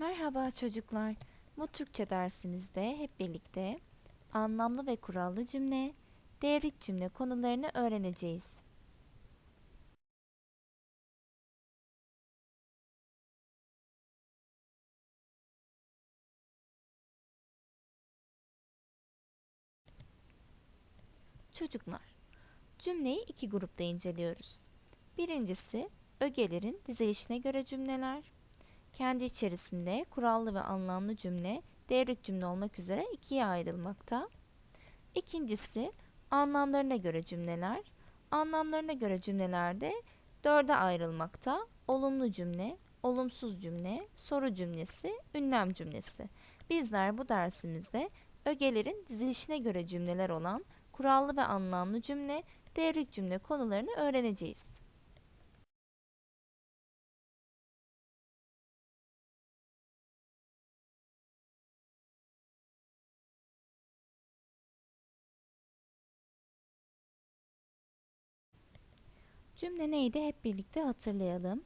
Merhaba çocuklar. Bu Türkçe dersimizde hep birlikte anlamlı ve kurallı cümle, devrik cümle konularını öğreneceğiz. Çocuklar, cümleyi iki grupta inceliyoruz. Birincisi, ögelerin dizilişine göre cümleler. Kendi içerisinde kurallı ve anlamlı cümle, devrik cümle olmak üzere ikiye ayrılmakta. İkincisi, anlamlarına göre cümleler. Anlamlarına göre cümlelerde dörde ayrılmakta. Olumlu cümle, olumsuz cümle, soru cümlesi, ünlem cümlesi. Bizler bu dersimizde ögelerin dizilişine göre cümleler olan kurallı ve anlamlı cümle, devrik cümle konularını öğreneceğiz. Cümle neydi hep birlikte hatırlayalım.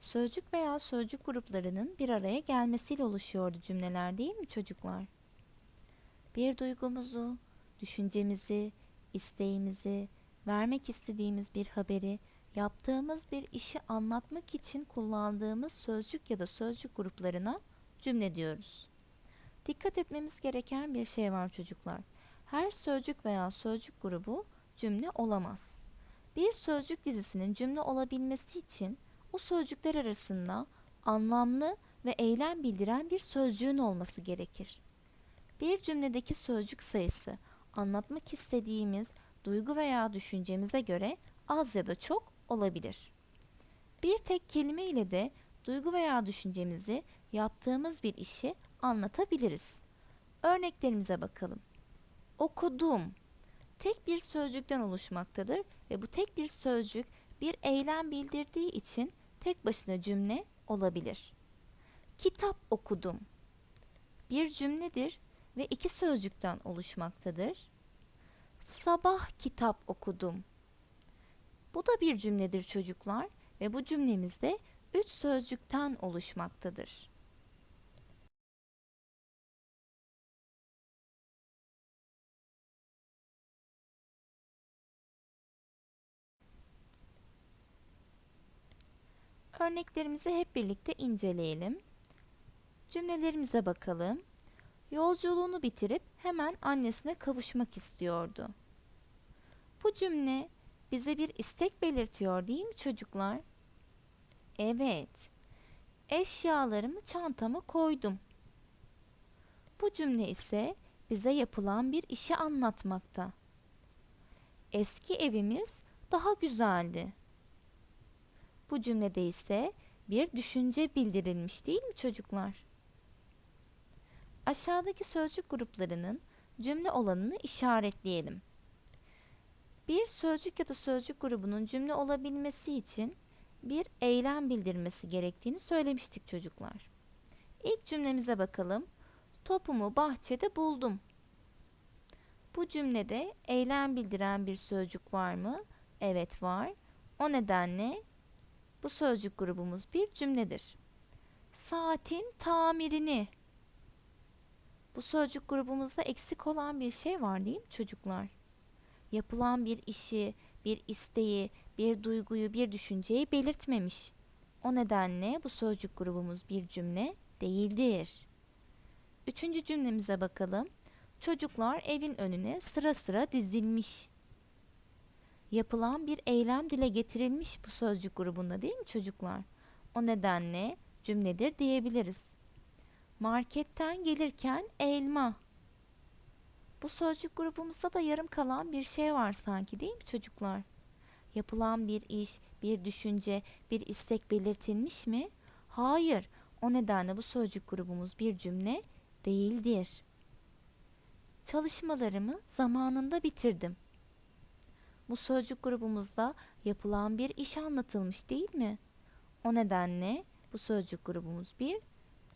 Sözcük veya sözcük gruplarının bir araya gelmesiyle oluşuyordu cümleler değil mi çocuklar? Bir duygumuzu, düşüncemizi, isteğimizi, vermek istediğimiz bir haberi, yaptığımız bir işi anlatmak için kullandığımız sözcük ya da sözcük gruplarına cümle diyoruz. Dikkat etmemiz gereken bir şey var çocuklar. Her sözcük veya sözcük grubu cümle olamaz. Bir sözcük dizisinin cümle olabilmesi için o sözcükler arasında anlamlı ve eylem bildiren bir sözcüğün olması gerekir. Bir cümledeki sözcük sayısı anlatmak istediğimiz duygu veya düşüncemize göre az ya da çok olabilir. Bir tek kelime ile de duygu veya düşüncemizi yaptığımız bir işi anlatabiliriz. Örneklerimize bakalım. Okudum tek bir sözcükten oluşmaktadır ve bu tek bir sözcük bir eylem bildirdiği için tek başına cümle olabilir. Kitap okudum. Bir cümledir ve iki sözcükten oluşmaktadır. Sabah kitap okudum. Bu da bir cümledir çocuklar ve bu cümlemizde üç sözcükten oluşmaktadır. Örneklerimizi hep birlikte inceleyelim. Cümlelerimize bakalım. Yolculuğunu bitirip hemen annesine kavuşmak istiyordu. Bu cümle bize bir istek belirtiyor değil mi çocuklar? Evet. Eşyalarımı çantama koydum. Bu cümle ise bize yapılan bir işi anlatmakta. Eski evimiz daha güzeldi. Bu cümlede ise bir düşünce bildirilmiş değil mi çocuklar? Aşağıdaki sözcük gruplarının cümle olanını işaretleyelim. Bir sözcük ya da sözcük grubunun cümle olabilmesi için bir eylem bildirmesi gerektiğini söylemiştik çocuklar. İlk cümlemize bakalım. Topumu bahçede buldum. Bu cümlede eylem bildiren bir sözcük var mı? Evet var. O nedenle bu sözcük grubumuz bir cümledir. Saatin tamirini. Bu sözcük grubumuzda eksik olan bir şey var değil mi çocuklar? Yapılan bir işi, bir isteği, bir duyguyu, bir düşünceyi belirtmemiş. O nedenle bu sözcük grubumuz bir cümle değildir. Üçüncü cümlemize bakalım. Çocuklar evin önüne sıra sıra dizilmiş yapılan bir eylem dile getirilmiş bu sözcük grubunda değil mi çocuklar? O nedenle cümledir diyebiliriz. Marketten gelirken elma. Bu sözcük grubumuzda da yarım kalan bir şey var sanki değil mi çocuklar? Yapılan bir iş, bir düşünce, bir istek belirtilmiş mi? Hayır. O nedenle bu sözcük grubumuz bir cümle değildir. Çalışmalarımı zamanında bitirdim. Bu sözcük grubumuzda yapılan bir iş anlatılmış değil mi? O nedenle bu sözcük grubumuz bir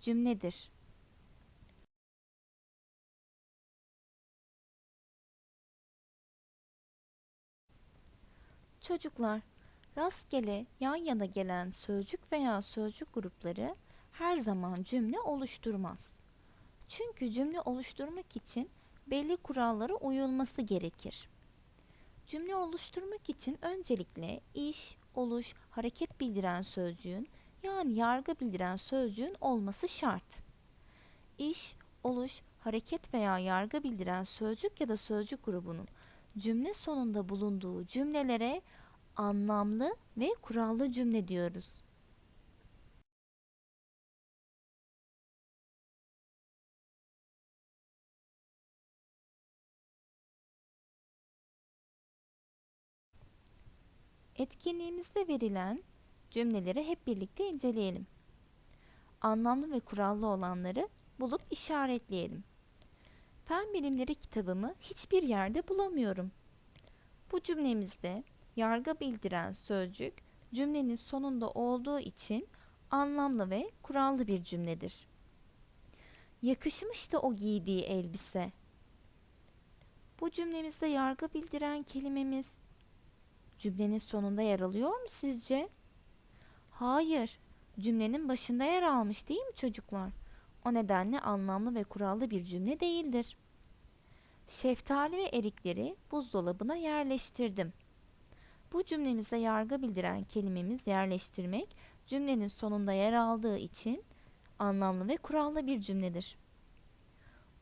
cümledir. Çocuklar, rastgele yan yana gelen sözcük veya sözcük grupları her zaman cümle oluşturmaz. Çünkü cümle oluşturmak için belli kurallara uyulması gerekir. Cümle oluşturmak için öncelikle iş, oluş, hareket bildiren sözcüğün yani yargı bildiren sözcüğün olması şart. İş, oluş, hareket veya yargı bildiren sözcük ya da sözcük grubunun cümle sonunda bulunduğu cümlelere anlamlı ve kurallı cümle diyoruz. Etkinliğimizde verilen cümleleri hep birlikte inceleyelim. Anlamlı ve kurallı olanları bulup işaretleyelim. Fen bilimleri kitabımı hiçbir yerde bulamıyorum. Bu cümlemizde yargı bildiren sözcük cümlenin sonunda olduğu için anlamlı ve kurallı bir cümledir. Yakışmış da o giydiği elbise. Bu cümlemizde yargı bildiren kelimemiz cümlenin sonunda yer alıyor mu sizce? Hayır, cümlenin başında yer almış değil mi çocuklar? O nedenle anlamlı ve kurallı bir cümle değildir. Şeftali ve erikleri buzdolabına yerleştirdim. Bu cümlemize yargı bildiren kelimemiz yerleştirmek cümlenin sonunda yer aldığı için anlamlı ve kurallı bir cümledir.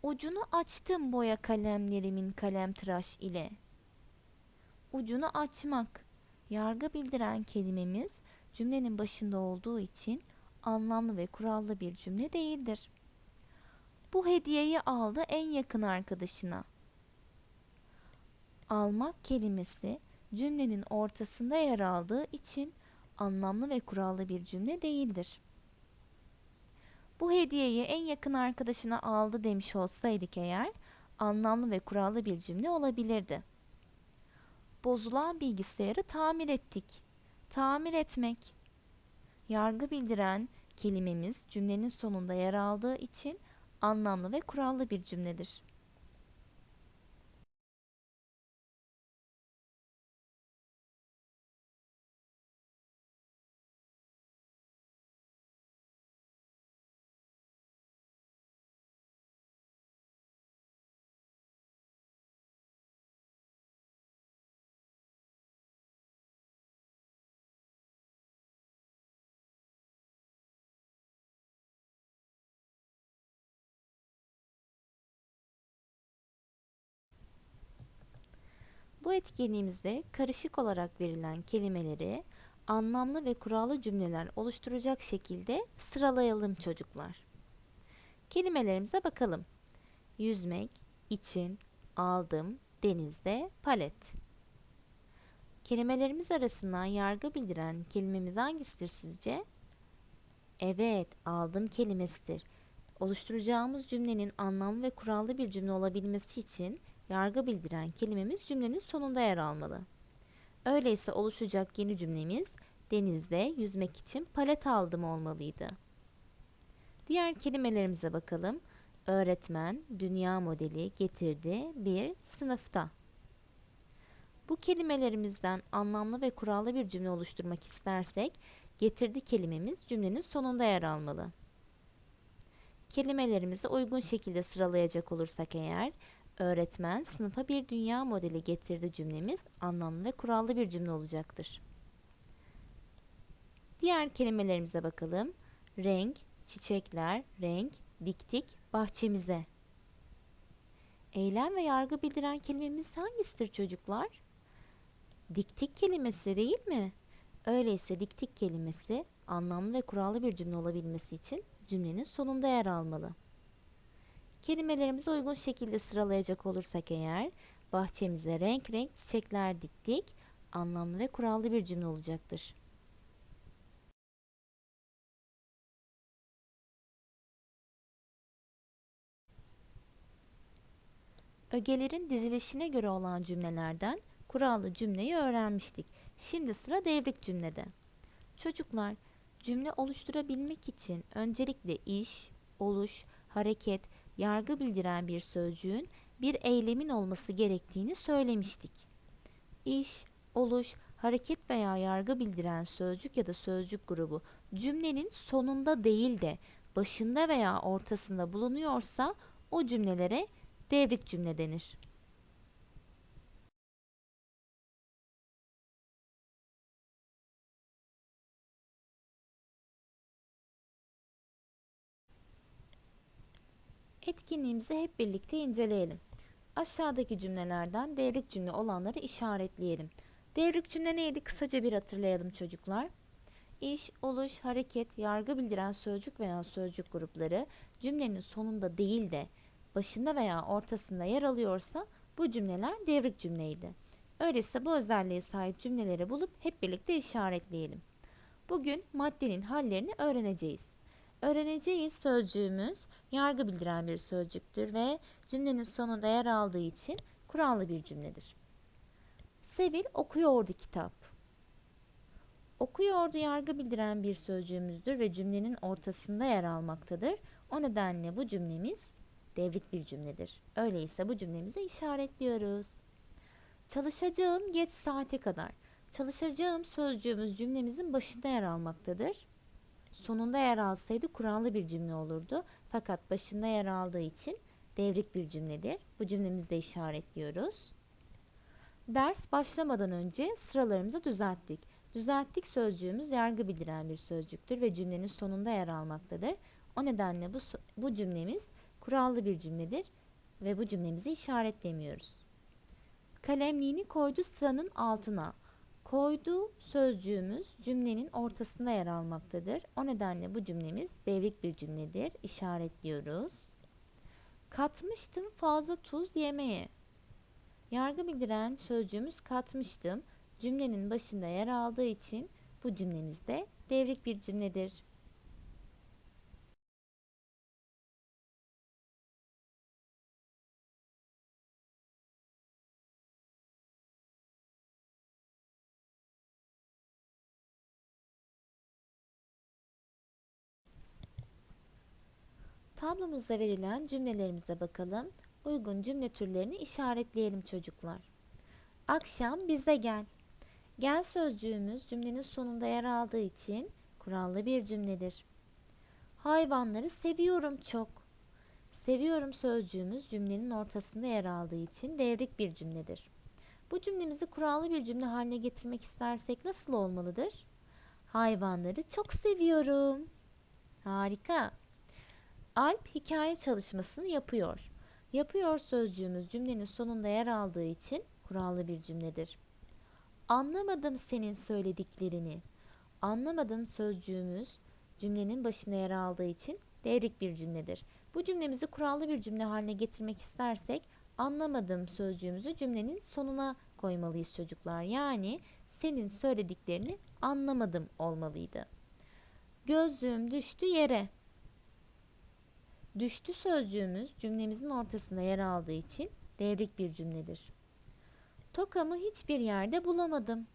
Ucunu açtım boya kalemlerimin kalem tıraş ile. Ucunu açmak, yargı bildiren kelimemiz cümlenin başında olduğu için anlamlı ve kurallı bir cümle değildir. Bu hediyeyi aldı en yakın arkadaşına. Almak kelimesi cümlenin ortasında yer aldığı için anlamlı ve kurallı bir cümle değildir. Bu hediyeyi en yakın arkadaşına aldı demiş olsaydık eğer anlamlı ve kurallı bir cümle olabilirdi. Bozulan bilgisayarı tamir ettik. Tamir etmek. Yargı bildiren kelimemiz cümlenin sonunda yer aldığı için anlamlı ve kurallı bir cümledir. Bu etkinliğimizde karışık olarak verilen kelimeleri anlamlı ve kurallı cümleler oluşturacak şekilde sıralayalım çocuklar. Kelimelerimize bakalım. Yüzmek, için, aldım, denizde, palet. Kelimelerimiz arasından yargı bildiren kelimemiz hangisidir sizce? Evet, aldım kelimesidir. Oluşturacağımız cümlenin anlamlı ve kurallı bir cümle olabilmesi için yargı bildiren kelimemiz cümlenin sonunda yer almalı. Öyleyse oluşacak yeni cümlemiz denizde yüzmek için palet aldım olmalıydı. Diğer kelimelerimize bakalım. Öğretmen dünya modeli getirdi bir sınıfta. Bu kelimelerimizden anlamlı ve kurallı bir cümle oluşturmak istersek getirdi kelimemiz cümlenin sonunda yer almalı. Kelimelerimizi uygun şekilde sıralayacak olursak eğer Öğretmen sınıfa bir dünya modeli getirdi cümlemiz anlamlı ve kurallı bir cümle olacaktır. Diğer kelimelerimize bakalım. Renk, çiçekler, renk, diktik bahçemize. Eylem ve yargı bildiren kelimemiz hangisidir çocuklar? Diktik kelimesi değil mi? Öyleyse diktik kelimesi anlamlı ve kurallı bir cümle olabilmesi için cümlenin sonunda yer almalı. Kelimelerimizi uygun şekilde sıralayacak olursak eğer bahçemize renk renk çiçekler diktik anlamlı ve kurallı bir cümle olacaktır. Ögelerin dizilişine göre olan cümlelerden kurallı cümleyi öğrenmiştik. Şimdi sıra devrik cümlede. Çocuklar, cümle oluşturabilmek için öncelikle iş, oluş, hareket, yargı bildiren bir sözcüğün bir eylemin olması gerektiğini söylemiştik. İş, oluş, hareket veya yargı bildiren sözcük ya da sözcük grubu cümlenin sonunda değil de başında veya ortasında bulunuyorsa o cümlelere devrik cümle denir. Etkinliğimizi hep birlikte inceleyelim. Aşağıdaki cümlelerden devrik cümle olanları işaretleyelim. Devrik cümle neydi? Kısaca bir hatırlayalım çocuklar. İş, oluş, hareket, yargı bildiren sözcük veya sözcük grupları cümlenin sonunda değil de başında veya ortasında yer alıyorsa bu cümleler devrik cümleydi. Öyleyse bu özelliğe sahip cümleleri bulup hep birlikte işaretleyelim. Bugün maddenin hallerini öğreneceğiz. Öğreneceğiz sözcüğümüz yargı bildiren bir sözcüktür ve cümlenin sonunda yer aldığı için kurallı bir cümledir. Sevil okuyordu kitap. Okuyordu yargı bildiren bir sözcüğümüzdür ve cümlenin ortasında yer almaktadır. O nedenle bu cümlemiz devrik bir cümledir. Öyleyse bu cümlemizi işaretliyoruz. Çalışacağım geç saate kadar. Çalışacağım sözcüğümüz cümlemizin başında yer almaktadır. Sonunda yer alsaydı kurallı bir cümle olurdu. Fakat başında yer aldığı için devrik bir cümledir. Bu cümlemizde işaretliyoruz. Ders başlamadan önce sıralarımızı düzelttik. Düzelttik sözcüğümüz yargı bildiren bir sözcüktür ve cümlenin sonunda yer almaktadır. O nedenle bu, bu cümlemiz kurallı bir cümledir ve bu cümlemizi işaretlemiyoruz. Kalemliğini koydu sıranın altına. Koydu sözcüğümüz cümlenin ortasında yer almaktadır. O nedenle bu cümlemiz devrik bir cümledir. İşaretliyoruz. Katmıştım fazla tuz yemeğe. Yargı bildiren sözcüğümüz katmıştım cümlenin başında yer aldığı için bu cümlemizde devrik bir cümledir. Tablomuzda verilen cümlelerimize bakalım. Uygun cümle türlerini işaretleyelim çocuklar. Akşam bize gel. Gel sözcüğümüz cümlenin sonunda yer aldığı için kurallı bir cümledir. Hayvanları seviyorum çok. Seviyorum sözcüğümüz cümlenin ortasında yer aldığı için devrik bir cümledir. Bu cümlemizi kurallı bir cümle haline getirmek istersek nasıl olmalıdır? Hayvanları çok seviyorum. Harika. Alp hikaye çalışmasını yapıyor. Yapıyor sözcüğümüz cümlenin sonunda yer aldığı için kurallı bir cümledir. Anlamadım senin söylediklerini. Anlamadım sözcüğümüz cümlenin başına yer aldığı için devrik bir cümledir. Bu cümlemizi kurallı bir cümle haline getirmek istersek anlamadım sözcüğümüzü cümlenin sonuna koymalıyız çocuklar. Yani senin söylediklerini anlamadım olmalıydı. Gözlüğüm düştü yere. Düştü sözcüğümüz cümlemizin ortasında yer aldığı için devrik bir cümledir. Tokamı hiçbir yerde bulamadım.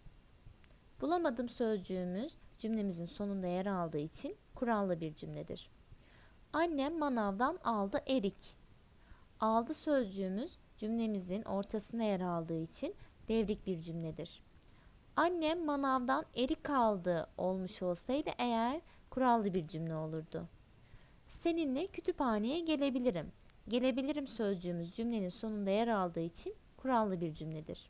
Bulamadım sözcüğümüz cümlemizin sonunda yer aldığı için kurallı bir cümledir. Annem manavdan aldı erik. Aldı sözcüğümüz cümlemizin ortasında yer aldığı için devrik bir cümledir. Annem manavdan erik aldı olmuş olsaydı eğer kurallı bir cümle olurdu. Seninle kütüphaneye gelebilirim. Gelebilirim sözcüğümüz cümlenin sonunda yer aldığı için kurallı bir cümledir.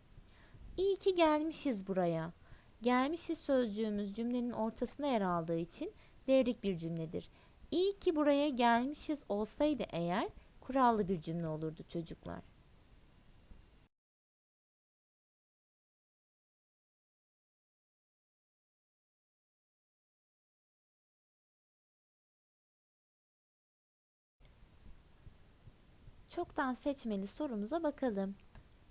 İyi ki gelmişiz buraya. Gelmişiz sözcüğümüz cümlenin ortasına yer aldığı için devrik bir cümledir. İyi ki buraya gelmişiz olsaydı eğer kurallı bir cümle olurdu çocuklar. Çoktan seçmeli sorumuza bakalım.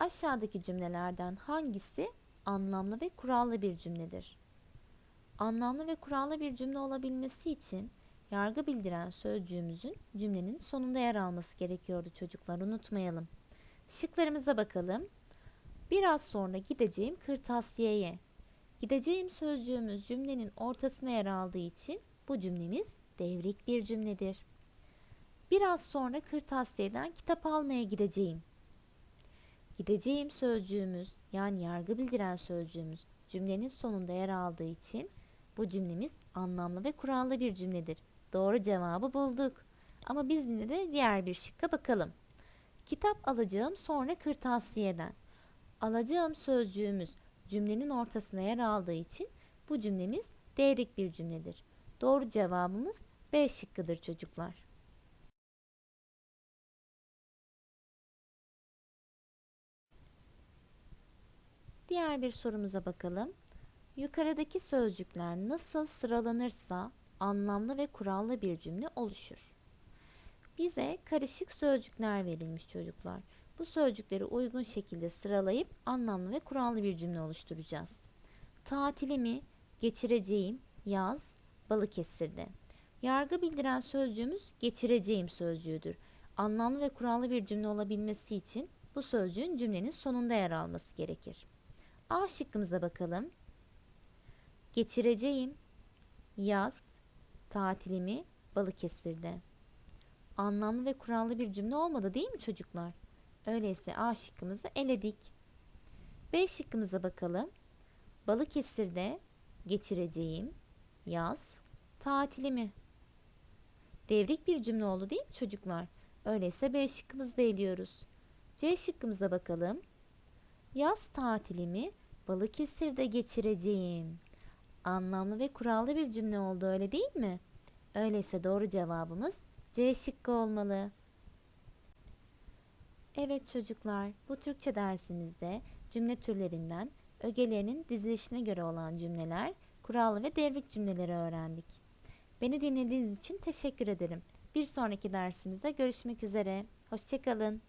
Aşağıdaki cümlelerden hangisi anlamlı ve kurallı bir cümledir? Anlamlı ve kurallı bir cümle olabilmesi için yargı bildiren sözcüğümüzün cümlenin sonunda yer alması gerekiyordu çocuklar unutmayalım. Şıklarımıza bakalım. Biraz sonra gideceğim kırtasiyeye. Gideceğim sözcüğümüz cümlenin ortasına yer aldığı için bu cümlemiz devrik bir cümledir. Biraz sonra kırtasiyeden kitap almaya gideceğim. Gideceğim sözcüğümüz yani yargı bildiren sözcüğümüz cümlenin sonunda yer aldığı için Bu cümlemiz anlamlı ve kurallı bir cümledir. Doğru cevabı bulduk. Ama biz yine de diğer bir şıkka bakalım. Kitap alacağım sonra kırtasiyeden. Alacağım sözcüğümüz cümlenin ortasına yer aldığı için bu cümlemiz devrik bir cümledir. Doğru cevabımız B şıkkıdır çocuklar. Diğer bir sorumuza bakalım. Yukarıdaki sözcükler nasıl sıralanırsa anlamlı ve kurallı bir cümle oluşur. Bize karışık sözcükler verilmiş çocuklar. Bu sözcükleri uygun şekilde sıralayıp anlamlı ve kurallı bir cümle oluşturacağız. Tatilimi geçireceğim yaz Balıkesir'de. Yargı bildiren sözcüğümüz geçireceğim sözcüğüdür. Anlamlı ve kurallı bir cümle olabilmesi için bu sözcüğün cümlenin sonunda yer alması gerekir. A şıkkımıza bakalım. Geçireceğim yaz tatilimi Balıkesir'de. Anlamlı ve kurallı bir cümle olmadı değil mi çocuklar? Öyleyse A şıkkımızı eledik. B şıkkımıza bakalım. Balıkesir'de geçireceğim yaz tatilimi. Devrik bir cümle oldu değil mi çocuklar? Öyleyse B şıkkımızı da eliyoruz. C şıkkımıza bakalım. Yaz tatilimi Balıkesir'de geçireceğim. Anlamlı ve kurallı bir cümle oldu öyle değil mi? Öyleyse doğru cevabımız C şıkkı olmalı. Evet çocuklar, bu Türkçe dersimizde cümle türlerinden ögelerinin dizilişine göre olan cümleler, kurallı ve devrik cümleleri öğrendik. Beni dinlediğiniz için teşekkür ederim. Bir sonraki dersimizde görüşmek üzere. Hoşçakalın.